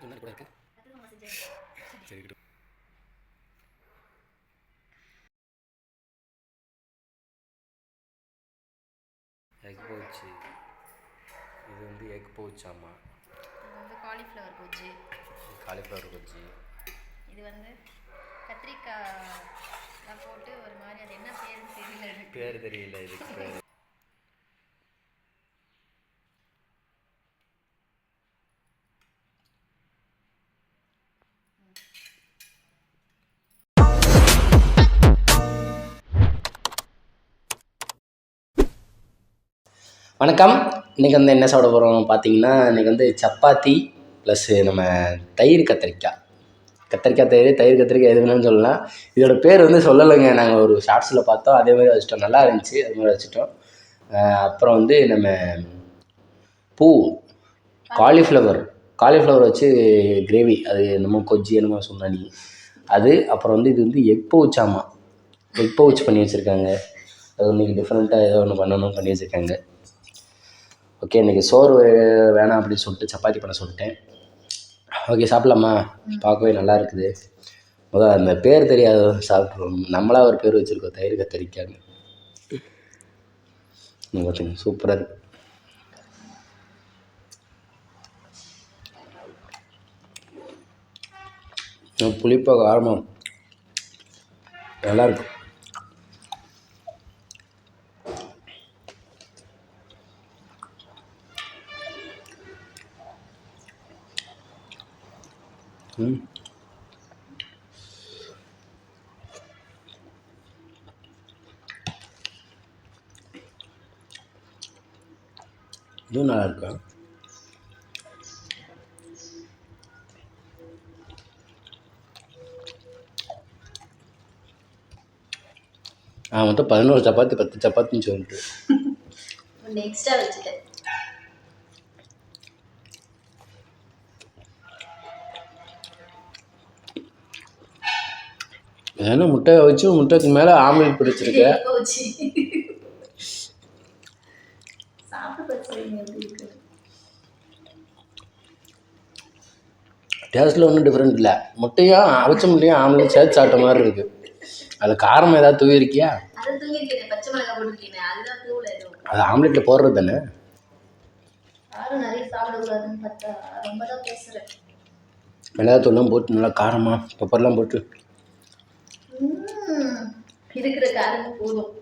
கூட இருக்கு சரி இருக்கட்டும். எக் பவுச்சு இது வந்து எக் பவுச்சாமா இது வந்து காலிஃப்ளவர் கோஜி காலிஃப்ளவர் பஜ்ஜி இது வந்து கத்திரிக்காய் போட்டு ஒரு மாதிரி அது என்ன பேருன்னு தெரியல எனக்கு. பேர் தெரியல இதுக்கு பேர். வணக்கம். இன்றைக்கி வந்து என்ன சாப்பிட போகிறோம் பார்த்தீங்கன்னா இன்றைக்கி வந்து சப்பாத்தி ப்ளஸ்ஸு நம்ம தயிர் கத்திரிக்காய். கத்திரிக்காய் தயிர் தயிர் கத்திரிக்காய் எது வேணும்னு சொல்லலாம். இதோட பேர் வந்து சொல்லலைங்க. நாங்கள் ஒரு ஷார்ட்ஸில் பார்த்தோம். அதே மாதிரி வச்சுட்டோம். நல்லா இருந்துச்சு. அது மாதிரி வச்சுட்டோம். அப்புறம் வந்து நம்ம பூ காலிஃப்ளவர் காலிஃப்ளவர் வச்சு கிரேவி அது என்னமோ கொஜ்ஜி என்னமோ சொன்ன நீ அது அப்புறம் வந்து இது வந்து எக் பவுச்சாமா. எக் பவுச் பண்ணி வச்சுருக்காங்க. அது இன்னைக்கு டிஃப்ரெண்ட்டாக ஏதோ ஒன்று பண்ணணும் பண்ணி வச்சுருக்காங்க. ஓகே இன்றைக்கி சோறு வேணாம் அப்படின்னு சொல்லிட்டு சப்பாத்தி பண்ண சொல்லிட்டேன். ஓகே சாப்பிட்லாமா? பார்க்கவே நல்லா இருக்குது. முதல்ல அந்த பேர் தெரியாத சாப்பிட்ருவோம் நம்மளா ஒரு பேர் வச்சுருக்கோம் தயிர் கத்தரிக்காங்க நீங்க பார்த்துங்க சூப்பராக இருக்கு. புளிப்பா காரமாக நல்லா Hm. இதுவும் நல்லா இருக்கா? ஆ மொத்தம் பதினோரு சப்பாத்தி பத்து சப்பாத்தின்னு சொல்லிட்டு நெக்ஸ்ட்டாக வச்சுட்டேன். ஏன்னா முட்டையை வச்சு முட்டைக்கு மேலே ஆம்லேட் பிடிச்சிருக்க? டேஸ்ட்டில் ஒன்றும் டிஃப்ரெண்ட் இல்லை. முட்டையும் அவிச்ச முட்டையும் ஆம்லேட் சேர்த்து சாப்பிட்ட மாதிரி இருக்குது அதில் காரம் ஏதாவது தூவி இருக்கியா அதை ஆம்லேட்டில் போடுறது தானே? மிளகாத்தூள்லாம் போட்டு நல்லா காரமாக பெப்பர்லாம் போட்டு இருக்கிற காரணம் போதும்.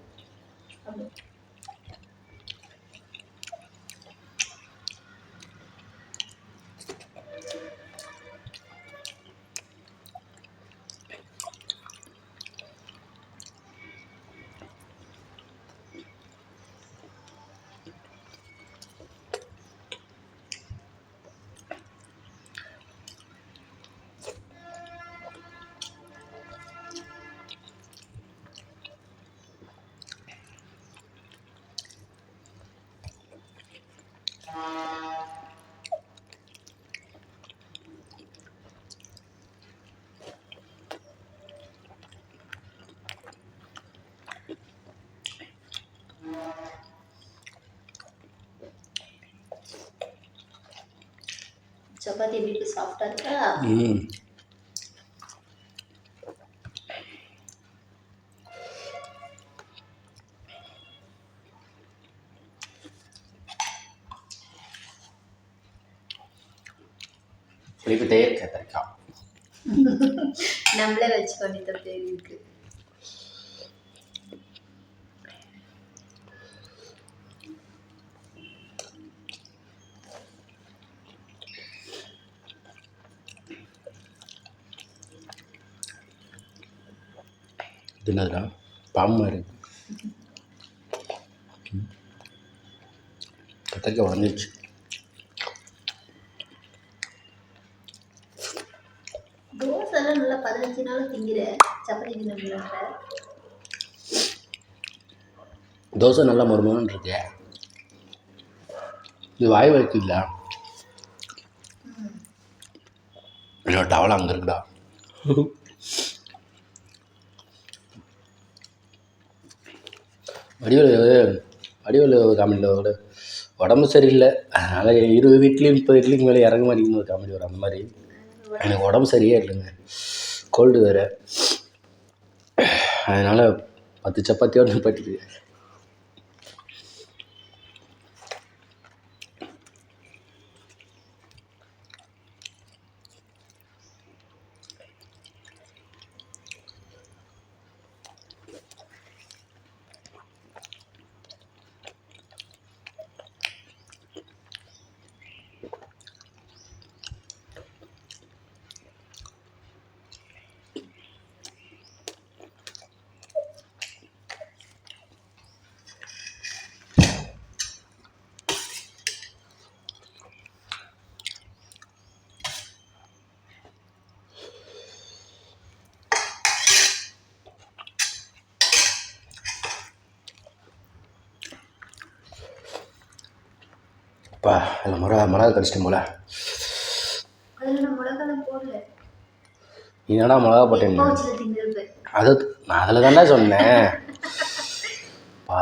சப்பாத்தி எப்படி இருக்கு சாஃப்டா இருக்கா ம் புளிப்பு தயிர் கத்திரிக்காய் நம்மளே வச்சு பண்ணி தப்பு என்னதுடா பாம்பு மாதிரி. கத்திரிக்காய் உடஞ்சிருச்சு. தோசை எல்லாம் நல்லா பதினஞ்சு நாள் திங்கிற. சப்பாத்தி தின்ன முடியல தோசை நல்லா மருமகன் இருக்கு இது வாய் வைக்கல இல்லை டவல் அங்கே இருக்குடா வடிவேல் ஒரு காமெடியில் கூட உடம்பு சரியில்லை. அதனால் இருபது இட்லி முப்பது இட்லிக்கு மேலே இறங்க மாட்டேங்குது ஒரு காமெடி வரும் அந்த மாதிரி. எனக்கு உடம்பு சரியே இல்லைங்க. கோல்டு வேறு. அதனால் பத்து சப்பாத்தியோடு நிப்பாட்டிது அப்பா அதில் மிளகா மிளகா கடிச்சிட்டேன் போல. என்னடா மிளகா போட்டேன் அது நான் அதில் தானே சொன்னேன். பா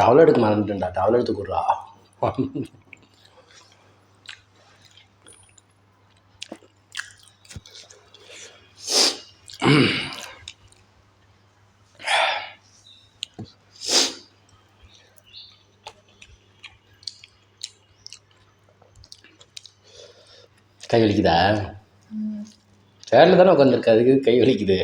டவல் எடுக்க மறந்துட்டேன்டா. டவல் எடுத்து கொடுறா. கை வலிக்குதா? சேரில் தானே உட்காந்துருக்க அதுக்கு கை வலிக்குது.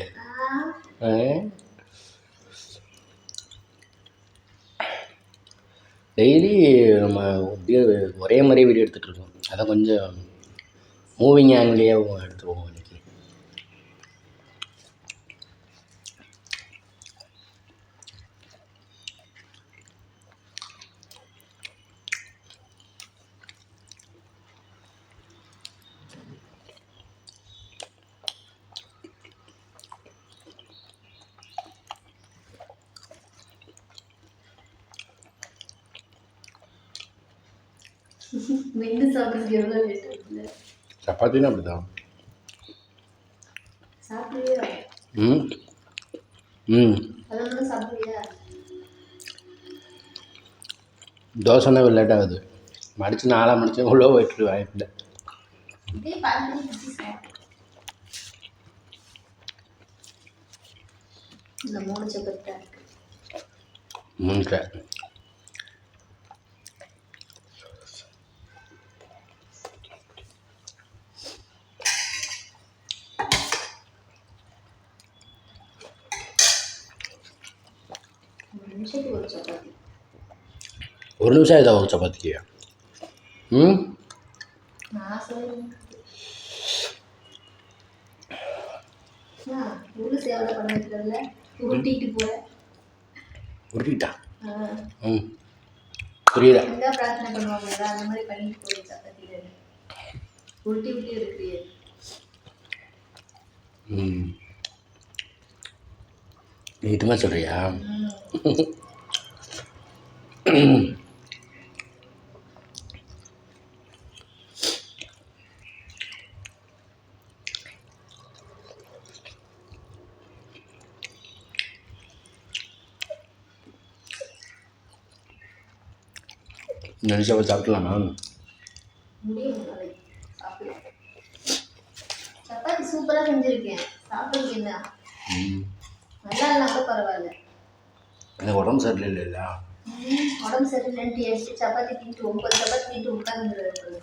டெய்லி நம்ம அப்படியே ஒரே மாதிரியே வீடியோ எடுத்துகிட்டு இருக்கோம். கொஞ்சம் மூவிங் ஆங்கிலேயே எடுத்துருவோம் இன்னைக்கு மென்று எவ்வளோ லேட் ஆகுது சப்பாத்தினா அப்படி தான் சாப்பிடுவியா ம் ம் அதை மட்டும் சாப்பிடுவியா தோசைனா லேட் ஆகுது மடித்து நாளாக மடித்து உள்ளே போயிட்டு இந்த மூணு சப்பாத்தி தான் இருக்கு மூன்றரை ஒரு நிமிஷத்துக்கு ஒரு சப்பாத்தி ஒரு நிமிஷம் ஆகுதா ஒரு சப்பாத்திக்கு ம் நான் சொல்லுவேன் உள்ள சேவலை பண்ண வைக்கிறதுல உருட்டிட்டு போற உருட்டிட்டா ஆ. ம் புரியல எங்க பிரார்த்தனை அந்த மாதிரி பண்ணிட்டு போய் சப்பாத்தியில உருட்டி உருட்டி இருக்கிறீங்க ம். நீட்டுமா சொல்கிறியா நினச்சா சாப்பிடலாமா சப்பாத்தி சூப்பரா செஞ்சிருக்கேன் ம் நல்லா இல்லைனா கூட பரவாயில்ல எனக்கு உடம்பு சரியில்லை இல்லை ம், உடம்பு சரியில்லைன்ட்டு எடுத்து சப்பாத்தி தின்ட்டு ஒன்பது சப்பாத்தி தின்ட்டு உட்காந்துருக்குது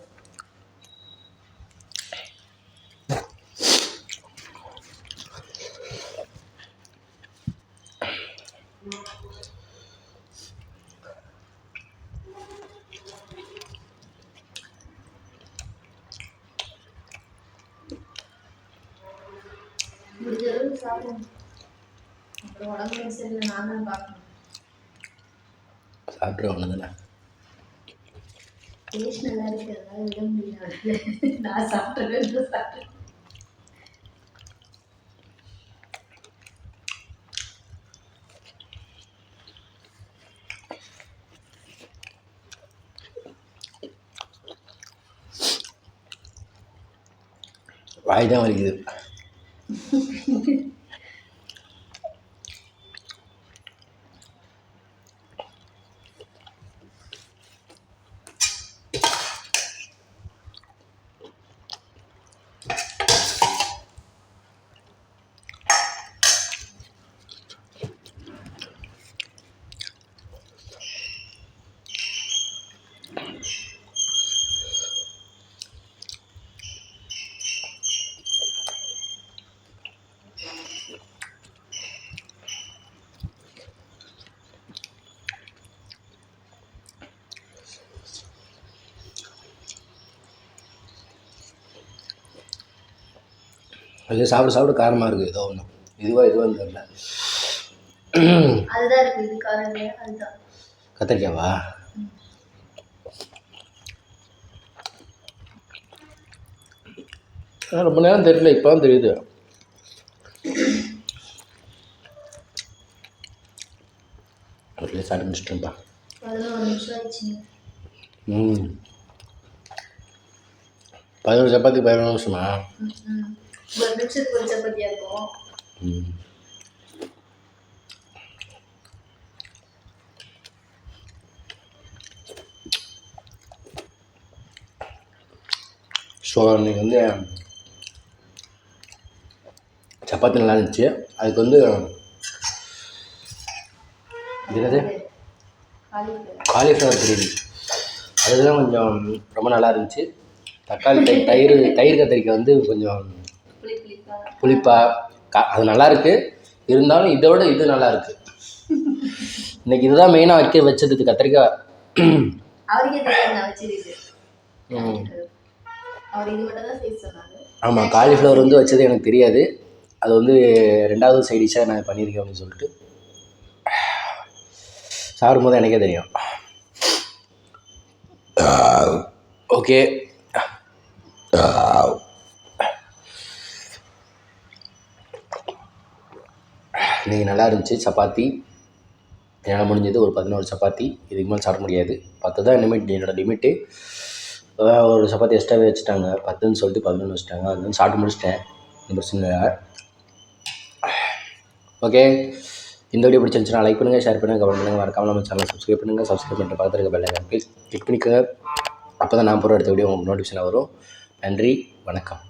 முடிஞ்ச அளவுக்கு அப்புறம் உடம்பு சரியில்லை நான் தான் பார்க்கணும் சாப்பிட்ருவாங்க தானே டேஸ்ட் நல்லா இருக்கு அதனால விட முடியல நான் சாப்பிட்றேன் சாப்பிட்றேன் வாய் தான் வலிக்குது. মুখে அது சாப்பிட சாப்பிட காரமாக இருக்குது ஏதோ ஒன்று இதுவாக இதுவாக தெரியல. கத்திரிக்காவா? ரொம்ப நேரம் தெரியல. இப்போ தான் தெரியுது. ஒரு சாப்பிட்டு முடிச்சிட்டேன்ப்பா. பதினோரு ம். சப்பாத்தி பதினோரு நிமிஷமா. ஒரு நிமிஷத்துக்கு ஒரு சப்பாத்தியா இருக்கும். ஸோ அன்றைக்கி வந்து சப்பாத்தி நல்லா இருந்துச்சு. அதுக்கு வந்து என்னது? காலிஃப்ளவர். கிரேவி. அதுதான் கொஞ்சம் ரொம்ப நல்லா இருந்துச்சு. தக்காளி தயிர் தயிர் கத்திரிக்காய் வந்து கொஞ்சம் புளிப்பா. அது நல்லா இருக்கு இருந்தாலும் இதை விட இது நல்லா இருக்கு இன்னைக்கு இதுதான் மெயினாக வைக்க வச்சது கத்திரிக்காய். ஆமாம் காலிஃப்ளவர் வந்து வச்சது எனக்கு தெரியாது. அது வந்து ரெண்டாவது சைட் டிஷ்ஷாக நான் பண்ணியிருக்கேன் அப்படின்னு சொல்லிட்டு. சாப்பிடும்போது எனக்கே தெரியும். ஓகே. இன்னைக்கு நல்லா இருந்துச்சு சப்பாத்தி. என்னால் முடிஞ்சது ஒரு பதினோரு சப்பாத்தி. இதுக்கு மேலே சாப்பிட முடியாது. பத்து தான் லிமிட் என்னோடய லிமிட்டு ஒரு சப்பாத்தி எக்ஸ்ட்ராவே வச்சுட்டாங்க. பத்துன்னு சொல்லிட்டு பதினொன்று வச்சுட்டாங்க. அது வந்து சாப்பிட்டு முடிச்சிட்டேன். ஒன்றும் பிரச்சனை இல்லை. ஓகே இந்த வீடியோ பிடிச்சிருந்துச்சுன்னா லைக் பண்ணுங்கள் ஷேர் பண்ணுங்கள் கமெண்ட் பண்ணுங்கள் மறக்காமல் நம்ம சேனல் சப்ஸ்கிரைப் பண்ணுங்கள் சப்ஸ்கிரைப் பண்ணிட்டு பார்த்துருக்க இருக்க பெல்லை ப்ளீஸ் கிளிக் பண்ணிக்கோங்க. அப்போ தான் நான் போகிற அடுத்த வீடியோ உங்களுக்கு நோட்டிஃபிகேஷன் வரும். நன்றி. வணக்கம்.